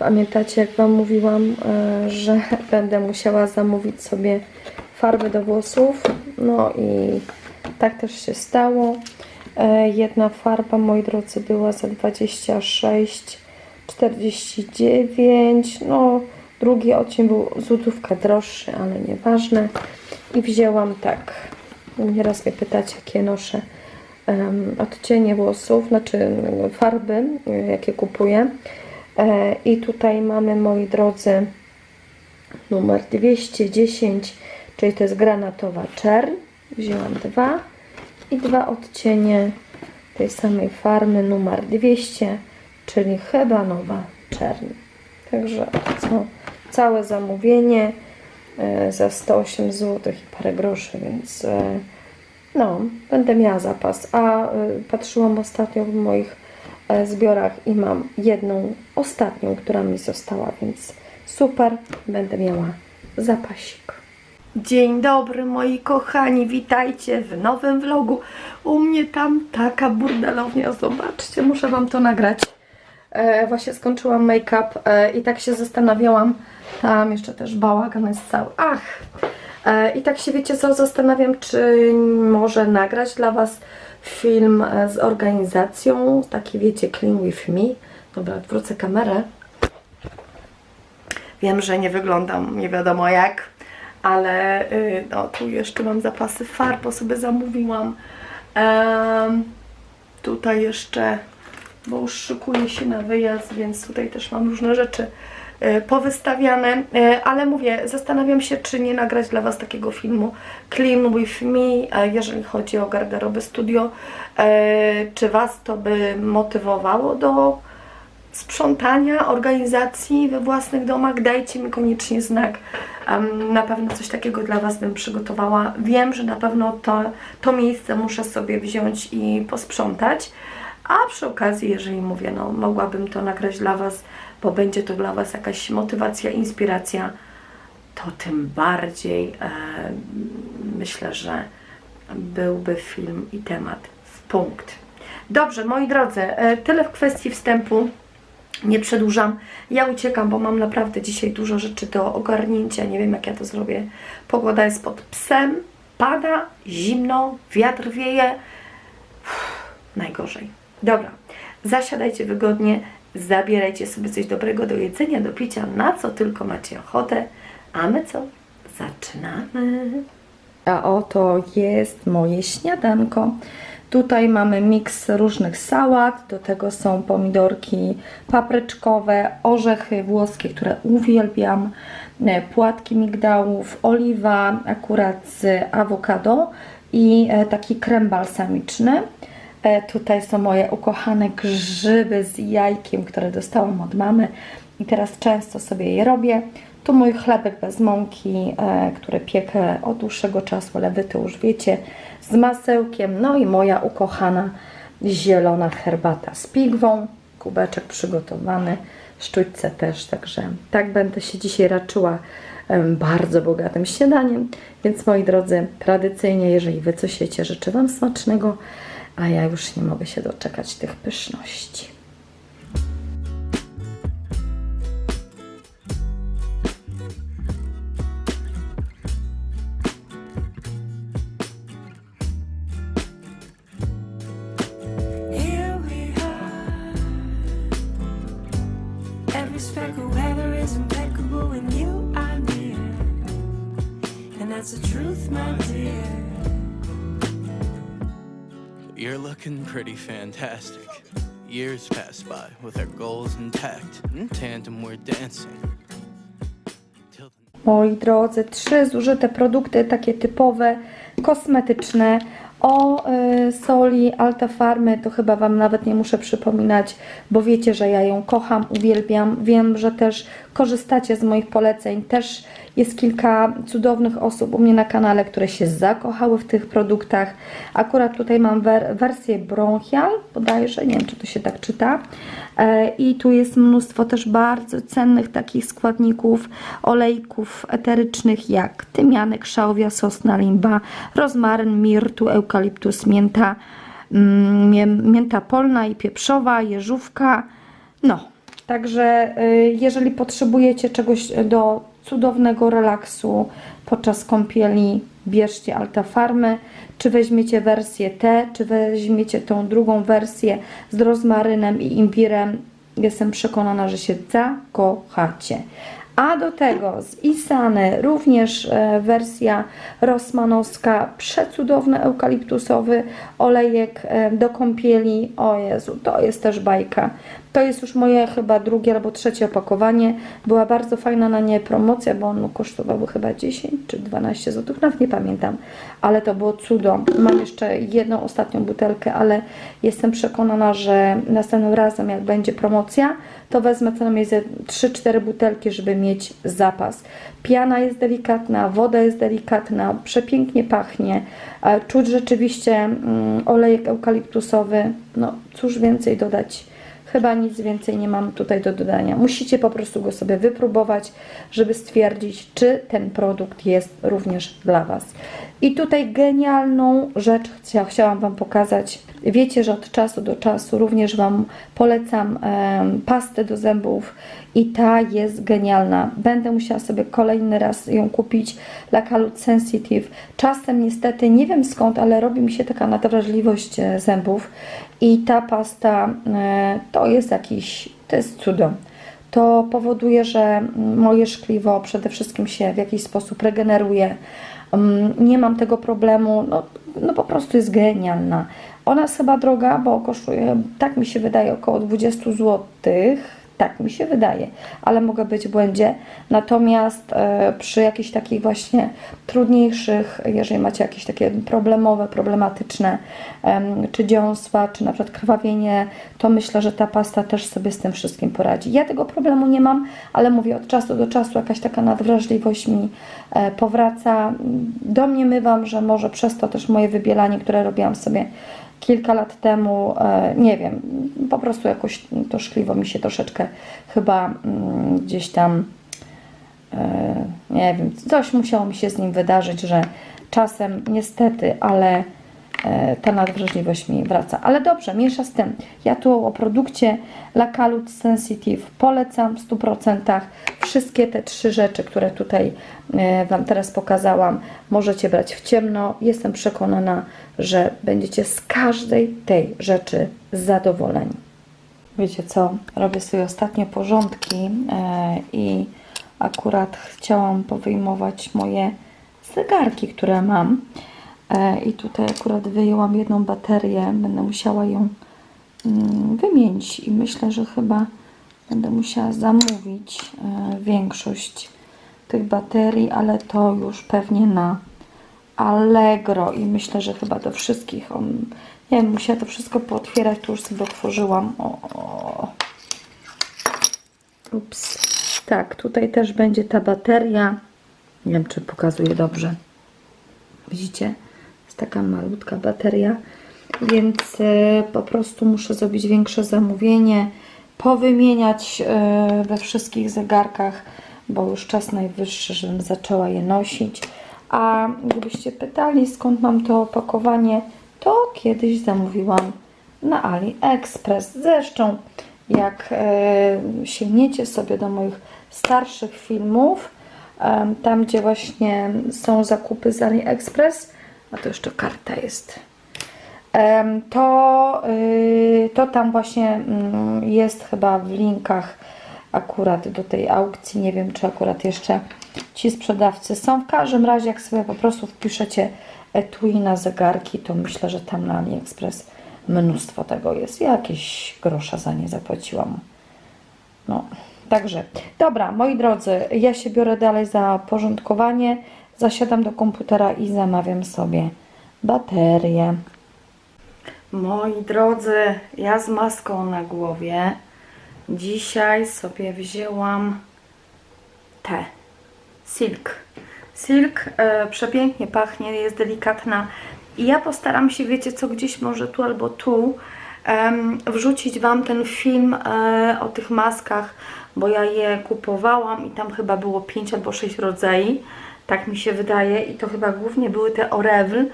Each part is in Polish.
Pamiętacie, jak Wam mówiłam, e, że będę musiała zamówić sobie farby do włosów. No i tak też się stało. E, Jedna farba, moi drodzy, była za 26,49. No, drugi odcień był złotówka droższy, ale nieważne. I wzięłam tak. Nieraz mnie pytacie, jakie noszę em, odcienie włosów, znaczy farby, y, jakie kupuję. E, I tutaj mamy, moi drodzy, numer 210, czyli to jest granatowa czerń. Wzięłam dwa i dwa odcienie tej samej farmy, numer 200, czyli hebanowa czerń. Także co, całe zamówienie e, za 108 zł i parę groszy, więc e, no, będę miała zapas. A patrzyłam ostatnio w moich zbiorach i mam jedną ostatnią, która mi została, więc super, będę miała zapasik. Dzień dobry moi kochani, witajcie w nowym vlogu. U mnie tam taka burdelownia, zobaczcie, muszę Wam to nagrać. E, właśnie skończyłam make-up e, i tak się zastanawiałam, tam jeszcze też bałagan jest cały, ach! E, I tak się wiecie co, zastanawiam, czy może nagrać dla Was film e, z organizacją, taki wiecie, clean with me. Dobra, odwrócę kamerę. Wiem, że nie wyglądam nie wiadomo jak, ale y, no, tu jeszcze mam zapasy farb, bo sobie zamówiłam. Em, tutaj jeszcze, bo już szykuję się na wyjazd, więc tutaj też mam różne rzeczy powystawiane, y, ale mówię, zastanawiam się, czy nie nagrać dla Was takiego filmu Clean with Me, e, jeżeli chodzi o garderobę studio. E, Czy Was to by motywowało do sprzątania, organizacji we własnych domach, dajcie mi koniecznie znak. Na pewno coś takiego dla Was bym przygotowała. Wiem, że na pewno to, to miejsce muszę sobie wziąć i posprzątać. A przy okazji, jeżeli mówię, no mogłabym to nagrać dla Was, bo będzie to dla Was jakaś motywacja, inspiracja, to tym bardziej e, myślę, że byłby film i temat w punkt. Dobrze, moi drodzy, e, tyle w kwestii wstępu. Nie przedłużam. Ja uciekam, bo mam naprawdę dzisiaj dużo rzeczy do ogarnięcia. Nie wiem, jak ja to zrobię. Pogoda jest pod psem, pada, zimno, wiatr wieje. Uff, najgorzej. Dobra, zasiadajcie wygodnie, zabierajcie sobie coś dobrego do jedzenia, do picia, na co tylko macie ochotę. A my co? Zaczynamy. A oto jest moje śniadanko. Tutaj mamy miks różnych sałat, do tego są pomidorki papryczkowe, orzechy włoskie, które uwielbiam, e, płatki migdałów, oliwa akurat z awokado i e, taki krem balsamiczny. E, Tutaj są moje ukochane grzyby z jajkiem, które dostałam od mamy i teraz często sobie je robię. Tu mój chlebek bez mąki, e, który piekę od dłuższego czasu, ale wy to już wiecie, z masełkiem. No i moja ukochana zielona herbata z pigwą, kubeczek przygotowany, sztućce też, także tak będę się dzisiaj raczyła bardzo bogatym śniadaniem. Więc moi drodzy, tradycyjnie, jeżeli wy coś jecie, życzę wam smacznego, a ja już nie mogę się doczekać tych pyszności. That's the truth, my dear. You're looking pretty fantastic. Years pass by with our goals intact. In tandem, we're dancing. Moi drodzy, trzy zużyte produkty, takie typowe, kosmetyczne. O y, soli Alta Farmy to chyba Wam nawet nie muszę przypominać, bo wiecie, że ja ją kocham, uwielbiam. Wiem, że też korzystacie z moich poleceń. Też jest kilka cudownych osób u mnie na kanale, które się zakochały w tych produktach. Akurat tutaj mam wer wersję bronchial, bodajże, nie wiem, czy to się tak czyta. E, I tu jest mnóstwo też bardzo cennych takich składników, olejków eterycznych jak tymianek, szałwia, sosna, limba, rozmaryn, mirtu, eukaliptus, mięta, mm, mię- mięta polna i pieprzowa, jeżówka. No, Także y, jeżeli potrzebujecie czegoś do cudownego relaksu podczas kąpieli, bierzcie Alta Farmy, czy weźmiecie wersję T, czy weźmiecie tą drugą wersję z rozmarynem i imbirem. Jestem przekonana, że się zakochacie. A do tego z Isany również e, wersja rosmanowska, przecudowny eukaliptusowy olejek e, do kąpieli. O Jezu, to jest też bajka. To jest już moje chyba drugie albo trzecie opakowanie. Była bardzo fajna na nie promocja, bo one kosztowały chyba 10 czy 12 zł, nawet nie pamiętam, ale to było cudo. Mam jeszcze jedną ostatnią butelkę, ale jestem przekonana, że następnym razem jak będzie promocja, to wezmę co najmniej ze 3-4 butelki, żeby mieć zapas. Piana jest delikatna, woda jest delikatna, przepięknie pachnie. E, Czuć rzeczywiście mm, olejek eukaliptusowy. No, cóż więcej dodać. Chyba nic więcej nie mam tutaj do dodania. Musicie po prostu go sobie wypróbować, żeby stwierdzić, czy ten produkt jest również dla Was. I tutaj genialną rzecz chcia, chciałam Wam pokazać. Wiecie, że od czasu do czasu również Wam polecam pastę do zębów i ta jest genialna. Będę musiała sobie kolejny raz ją kupić. Lacalut Sensitive. Czasem niestety, nie wiem skąd, ale robi mi się taka nadwrażliwość e, zębów i ta pasta e, to jest jakiś, to jest cudo. To powoduje, że moje szkliwo przede wszystkim się w jakiś sposób regeneruje. Mm, Nie mam tego problemu, no, no po prostu jest genialna. Ona jest chyba droga, bo kosztuje, tak mi się wydaje, około 20 zł. Tak mi się wydaje, ale mogę być w błędzie. Natomiast e, przy jakichś takich właśnie trudniejszych, jeżeli macie jakieś takie problemowe, problematyczne, em, czy dziąsła, czy na przykład krwawienie, to myślę, że ta pasta też sobie z tym wszystkim poradzi. Ja tego problemu nie mam, ale mówię, od czasu do czasu jakaś taka nadwrażliwość mi e, powraca. Do mnie mywam, że może przez to też moje wybielanie, które robiłam sobie kilka lat temu, e, nie wiem, po prostu jakoś to szkliwo mi się troszeczkę chyba mm, gdzieś tam, e, nie wiem, coś musiało mi się z nim wydarzyć, że czasem niestety, ale e, ta nadwrażliwość mi wraca. Ale dobrze, mniejsza z tym. Ja tu o produkcie Lacalut Sensitive polecam w 100%. Wszystkie te trzy rzeczy, które tutaj Wam teraz pokazałam, możecie brać w ciemno. Jestem przekonana, że będziecie z każdej tej rzeczy zadowoleni. Wiecie co, robię sobie ostatnie porządki e, i akurat chciałam powyjmować moje zegarki, które mam. E, I tutaj akurat wyjęłam jedną baterię, będę musiała ją mm, wymienić i myślę, że chyba będę musiała zamówić e, większość tych baterii, ale to już pewnie na Allegro i myślę, że chyba do wszystkich. On, nie wiem, musiała to wszystko pootwierać, tu już sobie otworzyłam. O, o. Ups. Tak, tutaj też będzie ta bateria. Nie wiem, czy pokazuje dobrze. Widzicie? Jest taka malutka bateria, więc e, po prostu muszę zrobić większe zamówienie, powymieniać e, we wszystkich zegarkach, bo już czas najwyższy, żebym zaczęła je nosić. A gdybyście pytali, skąd mam to opakowanie, to kiedyś zamówiłam na AliExpress. Zresztą, jak e, sięgniecie sobie do moich starszych filmów, em, tam gdzie właśnie są zakupy z AliExpress, a to jeszcze karta jest, em, to, y, to tam właśnie mm, jest chyba w linkach akurat do tej aukcji. Nie wiem, czy akurat jeszcze ci sprzedawcy są. W każdym razie, jak sobie po prostu wpiszecie etui na zegarki, to myślę, że tam na AliExpress mnóstwo tego jest. Ja jakieś grosza za nie zapłaciłam. No, także, dobra, moi drodzy, ja się biorę dalej za porządkowanie, zasiadam do komputera i zamawiam sobie baterię. Moi drodzy, ja z maską na głowie dzisiaj sobie wzięłam te. Silk. Silk e, przepięknie pachnie, jest delikatna. I ja postaram się, wiecie co, gdzieś może tu albo tu em, wrzucić Wam ten film e, o tych maskach, bo ja je kupowałam i tam chyba było 5 albo 6 rodzajów, tak mi się wydaje. I to chyba głównie były te Oreville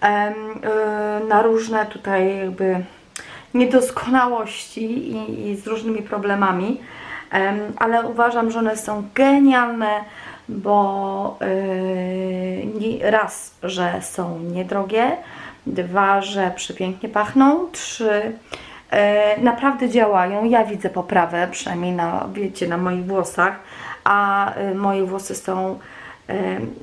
em, e, na różne tutaj jakby niedoskonałości i, i z różnymi problemami, em, ale uważam, że one są genialne, bo yy, raz, że są niedrogie, dwa, że przepięknie pachną, trzy, e, naprawdę działają. Ja widzę poprawę, przynajmniej na, wiecie, na moich włosach, a e, moje włosy są,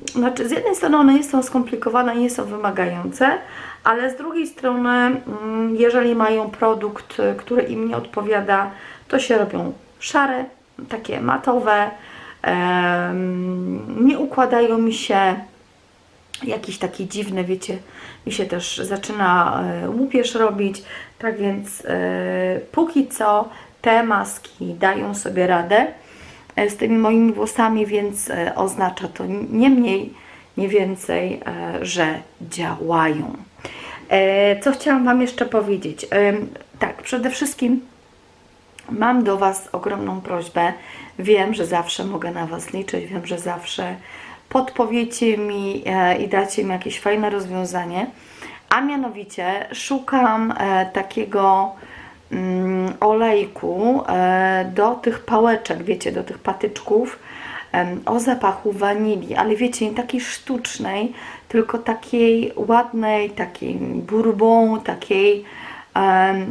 znaczy z jednej strony one nie są skomplikowane, nie są wymagające, ale z drugiej strony, mm, jeżeli mają produkt, e, który im nie odpowiada, to się robią szare, takie matowe, nie układają mi się jakiś taki dziwny, wiecie, mi się też zaczyna e, łupież robić, tak więc e, póki co te maski dają sobie radę e, z tymi moimi włosami, więc oznacza to nie mniej, nie więcej, że działają. E, co chciałam Wam jeszcze powiedzieć? Em, tak, przede wszystkim Mam do Was ogromną prośbę. Wiem, że zawsze mogę na Was liczyć, wiem, że zawsze podpowiecie mi e, i dacie mi jakieś fajne rozwiązanie. A mianowicie szukam e, takiego mm, olejku e, do tych pałeczek, wiecie, do tych patyczków o zapachu wanilii, ale wiecie, nie takiej sztucznej, tylko takiej ładnej, takiej bourbon, takiej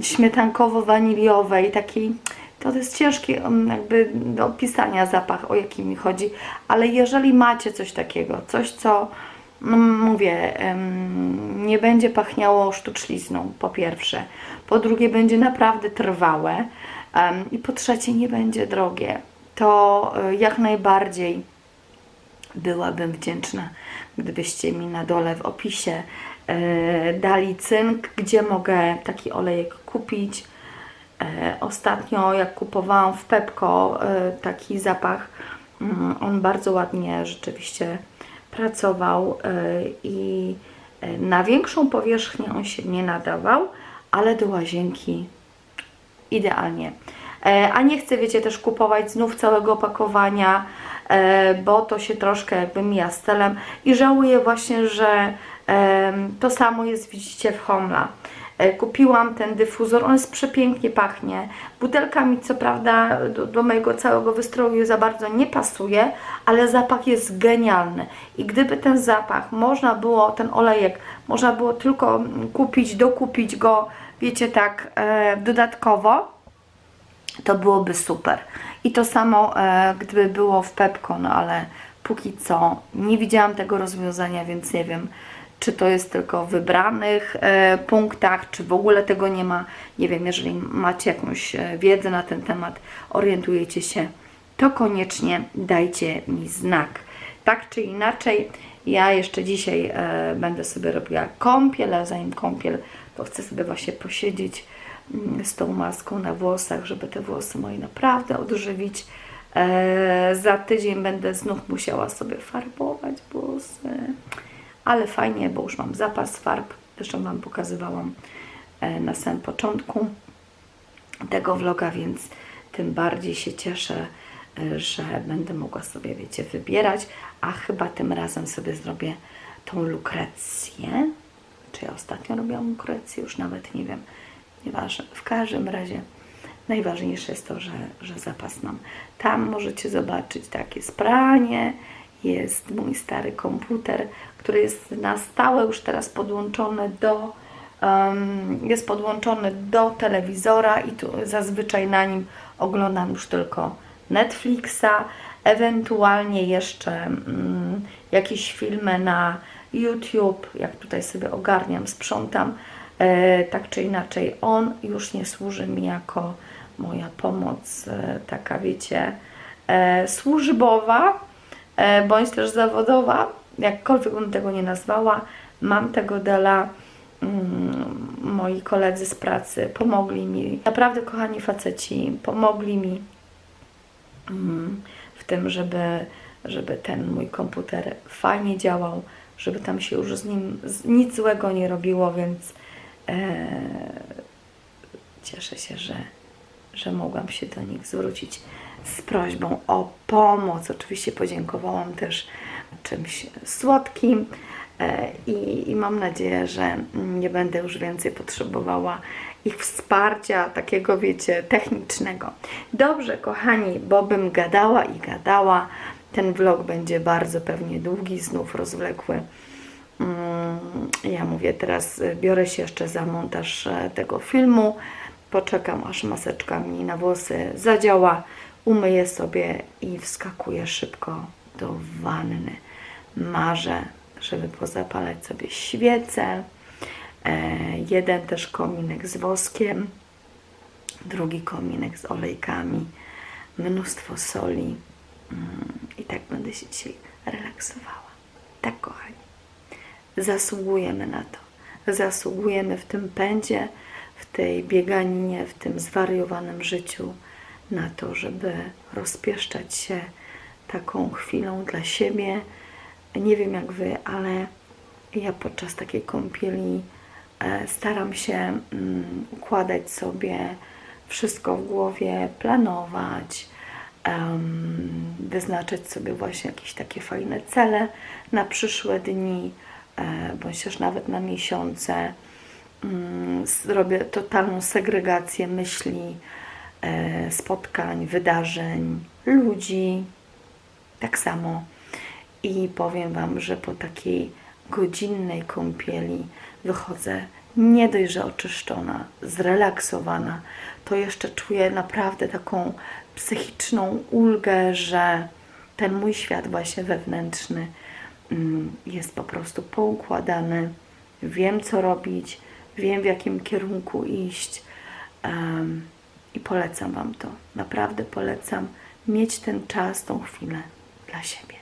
śmietankowo-waniliowej, takiej, to jest ciężkie jakby do opisania zapach, o jaki mi chodzi, ale jeżeli macie coś takiego, coś co, no mówię, nie będzie pachniało sztuczlizną, po pierwsze, po drugie będzie naprawdę trwałe i po trzecie nie będzie drogie, to e, jak najbardziej byłabym wdzięczna, gdybyście mi na dole w opisie e, dali cynk, gdzie mogę taki olejek kupić. E, ostatnio, jak kupowałam w Pepko taki zapach, mm, on bardzo ładnie rzeczywiście pracował i na większą powierzchnię on się nie nadawał, ale do łazienki idealnie. E, A nie chcę, wiecie, też kupować znów całego opakowania, e, bo to się troszkę jakby mija z celem i żałuję właśnie, że to samo jest, widzicie, w Homla. E, Kupiłam ten dyfuzor, on jest przepięknie pachnie. Butelka mi co prawda do, do mojego całego wystroju za bardzo nie pasuje, ale zapach jest genialny. I gdyby ten zapach można było, ten olejek, można było tylko kupić, dokupić go, wiecie, tak dodatkowo, to byłoby super. I to samo, e, gdyby było w Pepko, no ale póki co nie widziałam tego rozwiązania, więc nie wiem, czy to jest tylko w wybranych e, punktach, czy w ogóle tego nie ma. Nie wiem, jeżeli macie jakąś e, wiedzę na ten temat, orientujecie się, to koniecznie dajcie mi znak. Tak czy inaczej, ja jeszcze dzisiaj e, będę sobie robiła kąpiel, a zanim kąpiel, to chcę sobie właśnie posiedzieć z tą maską na włosach, żeby te włosy moje naprawdę odżywić. E, za tydzień będę znów musiała sobie farbować włosy, ale fajnie, bo już mam zapas farb. Zresztą Wam pokazywałam e, na samym początku tego vloga, więc tym bardziej się cieszę, e, że będę mogła sobie, wiecie, wybierać, a chyba tym razem sobie zrobię tą lukrecję. Czy ja ostatnio robiłam lukrecję? Już nawet nie wiem. Nieważne. W każdym razie najważniejsze jest to, że, że zapas mam. Tam możecie zobaczyć takie spranie, jest mój stary komputer, który jest na stałe już teraz podłączony do em, jest podłączony do telewizora i tu zazwyczaj na nim oglądam już tylko Netflixa, ewentualnie jeszcze mm, jakieś filmy na YouTube, jak tutaj sobie ogarniam, sprzątam, tak czy inaczej, on już nie służy mi jako moja pomoc, e, taka wiecie, e, służbowa, e, bądź też zawodowa, jakkolwiek bym tego nie nazwała, mam tego Dela, mm, moi koledzy z pracy pomogli mi, naprawdę kochani faceci, pomogli mi mm, w tym, żeby, żeby ten mój komputer fajnie działał, żeby tam się już z nim nic złego nie robiło, więc e, cieszę się, że, że mogłam się do nich zwrócić z prośbą o pomoc. Oczywiście podziękowałam też czymś słodkim. E, I, I mam nadzieję, że nie będę już więcej potrzebowała ich wsparcia, takiego wiecie, technicznego. Dobrze, kochani, bo bym gadała i gadała. Ten vlog będzie bardzo pewnie długi, znów rozwlekły. Mm, Ja mówię, teraz y, biorę się jeszcze za montaż e, tego filmu. Poczekam, aż maseczka mi na włosy zadziała. Umyję sobie i wskakuję szybko do wanny. Marzę, żeby pozapalać sobie świecę. E, jeden też kominek z woskiem, drugi kominek z olejkami, mnóstwo soli. Mm, I tak będę się dzisiaj relaksowała. Tak, kochani zasługujemy na to. Zasługujemy w tym pędzie, w tej bieganinie, w tym zwariowanym życiu na to, żeby rozpieszczać się taką chwilą dla siebie. Nie wiem jak wy, ale ja podczas takiej kąpieli e, staram się mm, układać sobie wszystko w głowie, planować, wyznaczać sobie właśnie jakieś takie fajne cele na przyszłe dni, bądź też nawet na miesiące. Mm, Zrobię totalną segregację myśli, e, spotkań, wydarzeń, ludzi. Tak samo. I powiem Wam, że po takiej godzinnej kąpieli wychodzę nie dość, że oczyszczona, zrelaksowana, to jeszcze czuję naprawdę taką psychiczną ulgę, że ten mój świat właśnie wewnętrzny jest po prostu poukładany. Wiem, co robić, wiem, w jakim kierunku iść em, i polecam Wam to. Naprawdę polecam mieć ten czas, tą chwilę dla siebie.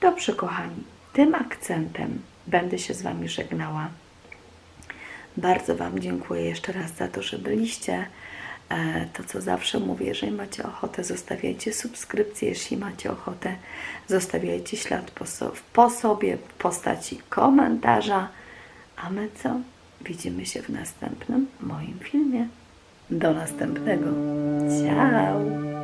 Dobrze, kochani, tym akcentem będę się z Wami żegnała. Bardzo Wam dziękuję jeszcze raz za to, że byliście. E, To, co zawsze mówię, jeżeli macie ochotę, zostawiajcie subskrypcję, jeśli macie ochotę, zostawiajcie ślad po, so, po sobie w postaci komentarza. A my co? Widzimy się w następnym moim filmie. Do następnego. Ciao!